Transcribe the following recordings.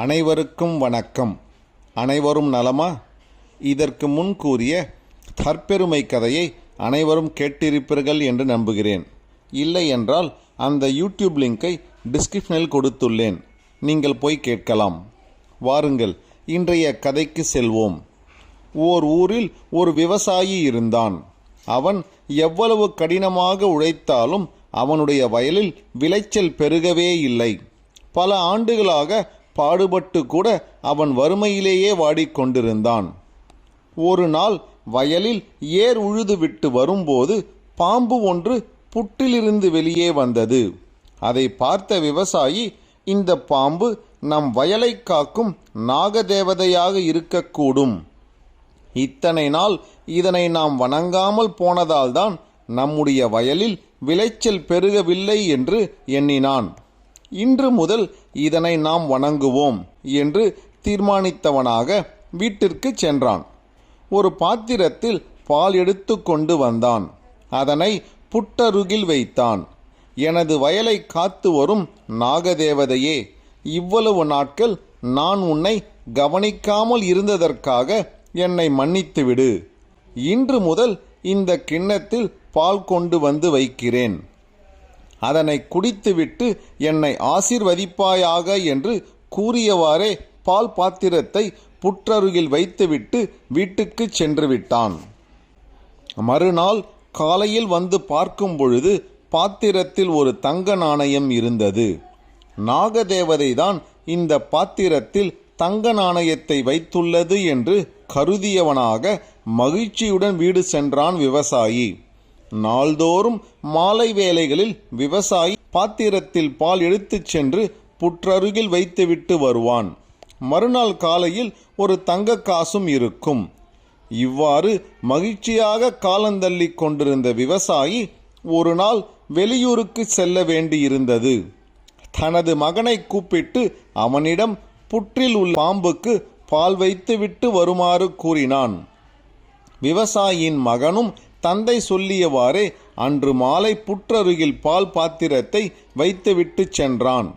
அனைவருக்கும் வணக்கம். அனைவரும் நலமா? இதற்கு முன் கூறிய தற்பெருமை கதையை அனைவரும் கேட்டிருப்பீர்கள் என்று நம்புகிறேன். இல்லை என்றால் அந்த யூடியூப் லிங்கை டிஸ்கிரிப்ஷனில் கொடுத்துள்ளேன். நீங்கள் போய் கேட்கலாம். வாருங்கள் இன்றைய கதைக்கு செல்வோம். ஓர் ஊரில் ஒரு விவசாயி இருந்தான். அவன் எவ்வளவு கடினமாக உழைத்தாலும் அவனுடைய வயலில் விளைச்சல் பெருகவே இல்லை. பல ஆண்டுகளாக பாடுபட்டு கூட அவன் வறுமையிலேயே வாடிக்கொண்டிருந்தான். ஒரு நாள் வயலில் ஏர் உழுது விட்டு வரும்போது பாம்பு ஒன்று புட்டிலிருந்து வெளியே வந்தது. அதை பார்த்த விவசாயி இந்த பாம்பு நம் வயலை காக்கும் நாகதேவதையாக இருக்கக்கூடும். இத்தனை நாள் இதனை நாம் வணங்காமல் போனதால்தான் நம்முடைய வயலில் விளைச்சல் பெருகவில்லை என்று எண்ணினான். இன்று முதல் இதனை நாம் வணங்குவோம் என்று தீர்மானித்தவனாக வீட்டிற்கு சென்றான். ஒரு பாத்திரத்தில் பால் எடுத்து கொண்டு வந்தான். அதனை புட்டருகில் வைத்தான். எனது வயலை காத்து வரும் நாகதேவதையே இவ்வளவு நாட்கள் நான் உன்னை கவனிக்காமல் இருந்ததற்காக என்னை மன்னித்துவிடு. இன்று முதல் இந்த கிண்ணத்தில் பால் கொண்டு வந்து வைக்கிறேன். அதனை குடித்துவிட்டு என்னை ஆசிர்வதிப்பாயாக என்று கூறியவாறே பால் பாத்திரத்தை புற்றருகில் வைத்துவிட்டு வீட்டுக்கு சென்று விட்டான் மறுநாள் காலையில் வந்து பார்க்கும் பொழுது பாத்திரத்தில் ஒரு தங்க நாணயம் இருந்தது. நாகதேவதை தான் இந்த பாத்திரத்தில் தங்க நாணயத்தை வைத்துள்ளது என்று கருதியவனாக மகிழ்ச்சியுடன் வீடு சென்றான் விவசாயி. நாள்தோறும் மாலை வேளைகளில் விவசாயி பாத்திரத்தில் பால் எடுத்துச் சென்று புற்றருகில் வைத்துவிட்டு வருவான். மறுநாள் காலையில் ஒரு தங்க காசும் இருக்கும். இவ்வாறு மகிழ்ச்சியாக காலந்தள்ளி கொண்டிருந்த விவசாயி ஒரு நாள் வெளியூருக்கு செல்ல வேண்டியிருந்தது. தனது மகனை கூப்பிட்டு அவனிடம் புற்றில் உள்ள பாம்புக்கு பால் வைத்துவிட்டு வருமாறு கூறினான். விவசாயியின் மகனும் தந்தை சொல்லியவாறே அன்று மாலை புற்றருகில் பால் பாத்திரத்தை வைத்துவிட்டு சென்றான்.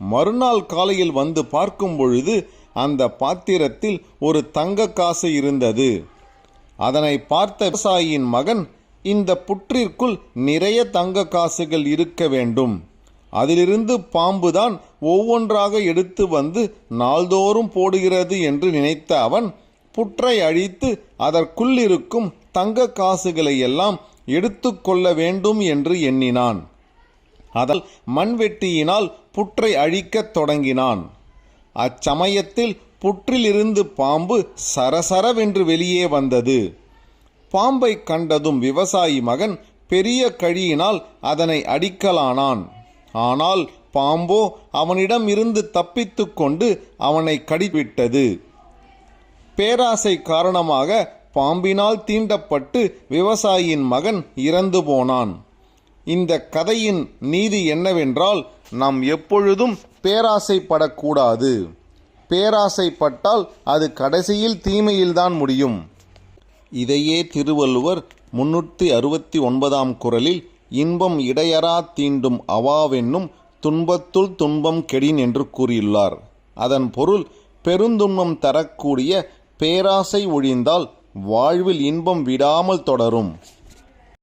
மறுநாள் காலையில் வந்து பார்க்கும் பொழுது அந்த பாத்திரத்தில் ஒரு தங்க காசு இருந்தது. அதனை பார்த்த விவசாயியின் மகன் இந்த புற்றிற்குள் நிறைய தங்க காசுகள் இருக்க வேண்டும். அதிலிருந்து பாம்புதான் ஒவ்வொன்றாக எடுத்து வந்து நாள்தோறும் போடுகிறது என்று நினைத்த அவன் புற்றை அழித்து அதற்குள்ளிருக்கும் தங்க காசுகளை எல்லாம் எடுத்து கொள்ள வேண்டும் என்று எண்ணினான். அதல் மண்வெட்டியினால் புற்றை அழிக்கத் தொடங்கினான். அச்சமயத்தில் புற்றிலிருந்து பாம்பு சரசரவென்று வெளியே வந்தது. பாம்பை கண்டதும் விவசாயி மகன் பெரிய கழியினால் அதனை அடிக்கலானான். ஆனால் பாம்போ அவனிடம் இருந்து தப்பித்து கொண்டு அவனை கடிவிட்டது பேராசை காரணமாக பாம்பினால் தீண்டப்பட்டு விவசாயியின் மகன் இறந்து போனான். இந்த கதையின் நீதி என்னவென்றால் நாம் எப்பொழுதும் பேராசைப்படக்கூடாது. பேராசைப்பட்டால் அது கடைசியில் தீமையில்தான் முடியும். இதையே திருவள்ளுவர் முன்னூற்றி அறுபத்தி ஒன்பதாம் குரலில் இன்பம் இடையறா தீண்டும் அவாவென்னும் துன்பத்துள் துன்பம் கெடின் என்று கூறியுள்ளார். அதன் பொருள் பெருந்துன்பம் தரக்கூடிய பேராசை ஒழிந்தால் வாழ்வில் இன்பம் விடாமல் தொடரும்.